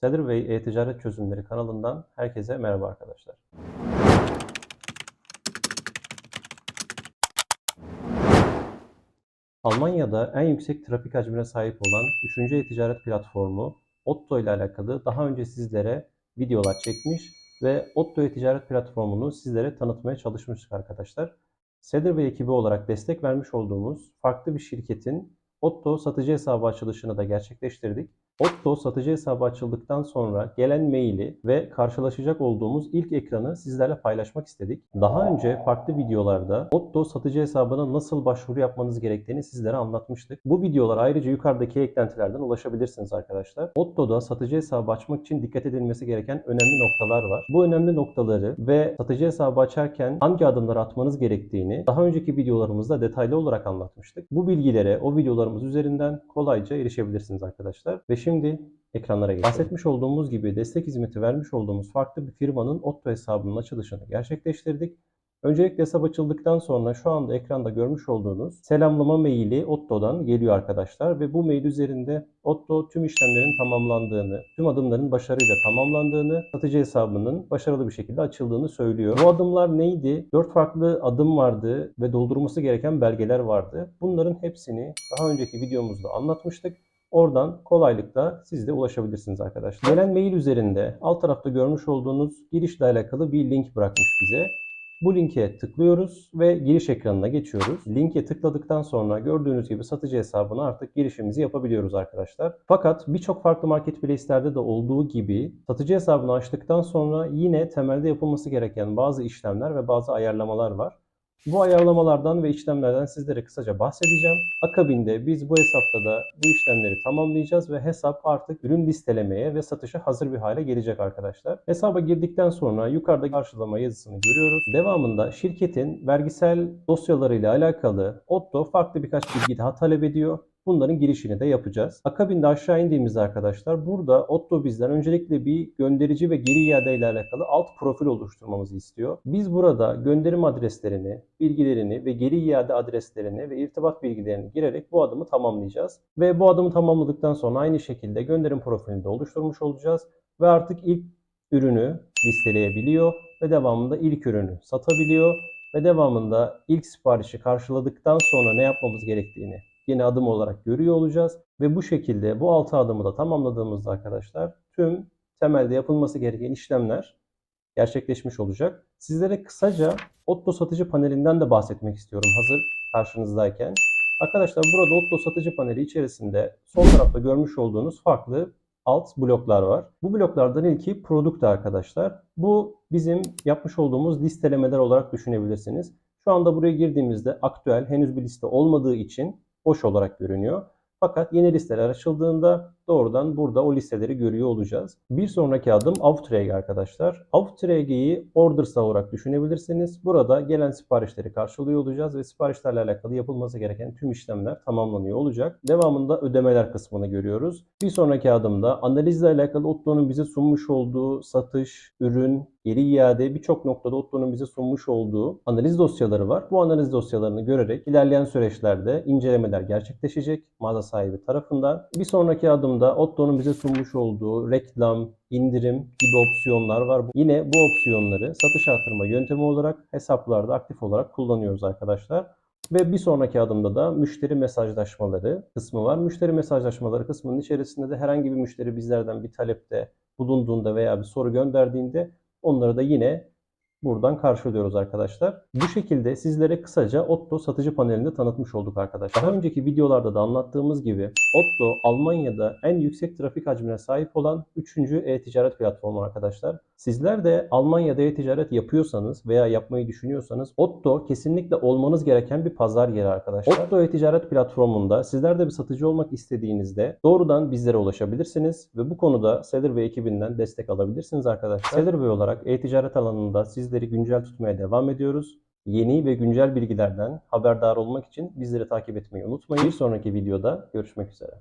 Seller Bey E-Ticaret Çözümleri kanalından herkese merhaba arkadaşlar. Almanya'da en yüksek trafik hacmine sahip olan 3. e-ticaret platformu Otto ile alakalı daha önce sizlere videolar çekmiş ve Otto e-ticaret platformunu sizlere tanıtmaya çalışmıştık arkadaşlar. Seller Bey ekibi olarak destek vermiş olduğumuz farklı bir şirketin Otto satıcı hesabı açılışını da gerçekleştirdik. Otto satıcı hesabı açıldıktan sonra gelen maili ve karşılaşacak olduğumuz ilk ekranı sizlerle paylaşmak istedik. Daha önce farklı videolarda Otto satıcı hesabına nasıl başvuru yapmanız gerektiğini sizlere anlatmıştık. Bu videolar ayrıca yukarıdaki eklentilerden ulaşabilirsiniz arkadaşlar. Otto'da satıcı hesabı açmak için dikkat edilmesi gereken önemli noktalar var. Bu önemli noktaları ve satıcı hesabı açarken hangi adımları atmanız gerektiğini daha önceki videolarımızda detaylı olarak anlatmıştık. Bu bilgilere o videolarımız üzerinden kolayca erişebilirsiniz arkadaşlar. Ve şimdi ekranlara geçelim. Bahsetmiş olduğumuz gibi destek hizmeti vermiş olduğumuz farklı bir firmanın Otto hesabının açılışını gerçekleştirdik. Öncelikle hesap açıldıktan sonra şu anda ekranda görmüş olduğunuz selamlama maili Otto'dan geliyor arkadaşlar ve bu mail üzerinde Otto tüm işlemlerin tamamlandığını, tüm adımların başarıyla tamamlandığını, satıcı hesabının başarılı bir şekilde açıldığını söylüyor. Bu adımlar neydi? 4 farklı adım vardı ve doldurulması gereken belgeler vardı. Bunların hepsini daha önceki videomuzda anlatmıştık. Oradan kolaylıkla siz de ulaşabilirsiniz arkadaşlar. Gelen mail üzerinde alt tarafta görmüş olduğunuz girişle alakalı bir link bırakmış bize. Bu linke tıklıyoruz ve giriş ekranına geçiyoruz. Linke tıkladıktan sonra gördüğünüz gibi satıcı hesabına artık girişimizi yapabiliyoruz arkadaşlar. Fakat birçok farklı marketplace'lerde de olduğu gibi satıcı hesabını açtıktan sonra yine temelde yapılması gereken bazı işlemler ve bazı ayarlamalar var. Bu ayarlamalardan ve işlemlerden sizlere kısaca bahsedeceğim. Akabinde biz bu hesapta da bu işlemleri tamamlayacağız ve hesap artık ürün listelemeye ve satışa hazır bir hale gelecek arkadaşlar. Hesaba girdikten sonra yukarıda karşılama yazısını görüyoruz. Devamında şirketin vergisel dosyalarıyla alakalı Otto farklı birkaç bilgi daha talep ediyor. Bunların girişini de yapacağız. Akabinde aşağı indiğimizde arkadaşlar burada Otto bizden öncelikle bir gönderici ve geri iade ile alakalı alt profil oluşturmamızı istiyor. Biz burada gönderim adreslerini, bilgilerini ve geri iade adreslerini ve irtibat bilgilerini girerek bu adımı tamamlayacağız. Ve bu adımı tamamladıktan sonra aynı şekilde gönderim profilini de oluşturmuş olacağız. Ve artık ilk ürünü listeleyebiliyor ve devamında ilk ürünü satabiliyor ve devamında ilk siparişi karşıladıktan sonra ne yapmamız gerektiğini yeni adım olarak görüyor olacağız. Ve bu şekilde bu 6 adımı da tamamladığımızda arkadaşlar tüm temelde yapılması gereken işlemler gerçekleşmiş olacak. Sizlere kısaca Otto satıcı panelinden de bahsetmek istiyorum hazır karşınızdayken. Arkadaşlar burada Otto satıcı paneli içerisinde sol tarafta görmüş olduğunuz farklı alt bloklar var. Bu bloklardan ilki product arkadaşlar. Bu bizim yapmış olduğumuz listelemeler olarak düşünebilirsiniz. Şu anda buraya girdiğimizde aktüel henüz bir liste olmadığı için boş olarak görünüyor. Fakat yeni listeler açıldığında doğrudan burada o listeleri görüyor olacağız. Bir sonraki adım Aufträge arkadaşlar. Aufträge'yi orders olarak düşünebilirsiniz. Burada gelen siparişleri karşılıyor olacağız ve siparişlerle alakalı yapılması gereken tüm işlemler tamamlanıyor olacak. Devamında ödemeler kısmını görüyoruz. Bir sonraki adımda analizle alakalı Otto'nun bize sunmuş olduğu satış, ürün, geri iade birçok noktada Otto'nun bize sunmuş olduğu analiz dosyaları var. Bu analiz dosyalarını görerek ilerleyen süreçlerde incelemeler gerçekleşecek mağaza sahibi tarafından. Bir sonraki adımda Otto'nun bize sunmuş olduğu reklam, indirim gibi opsiyonlar var. Yine bu opsiyonları satış artırma yöntemi olarak hesaplarda aktif olarak kullanıyoruz arkadaşlar. Ve bir sonraki adımda da müşteri mesajlaşmaları kısmı var. Müşteri mesajlaşmaları kısmının içerisinde de herhangi bir müşteri bizlerden bir talepte bulunduğunda veya bir soru gönderdiğinde onları da yine buradan karşılıyoruz arkadaşlar. Bu şekilde sizlere kısaca Otto satıcı panelini tanıtmış olduk arkadaşlar. Daha önceki videolarda da anlattığımız gibi Otto Almanya'da en yüksek trafik hacmine sahip olan 3. e-ticaret platformu arkadaşlar. Sizler de Almanya'da e-ticaret yapıyorsanız veya yapmayı düşünüyorsanız Otto kesinlikle olmanız gereken bir pazar yeri arkadaşlar. Otto e-ticaret platformunda sizler de bir satıcı olmak istediğinizde doğrudan bizlere ulaşabilirsiniz ve bu konuda Seller ve ekibinden destek alabilirsiniz arkadaşlar. Seller olarak e-ticaret alanında sizleri güncel tutmaya devam ediyoruz. Yeni ve güncel bilgilerden haberdar olmak için bizleri takip etmeyi unutmayın. Bir sonraki videoda görüşmek üzere.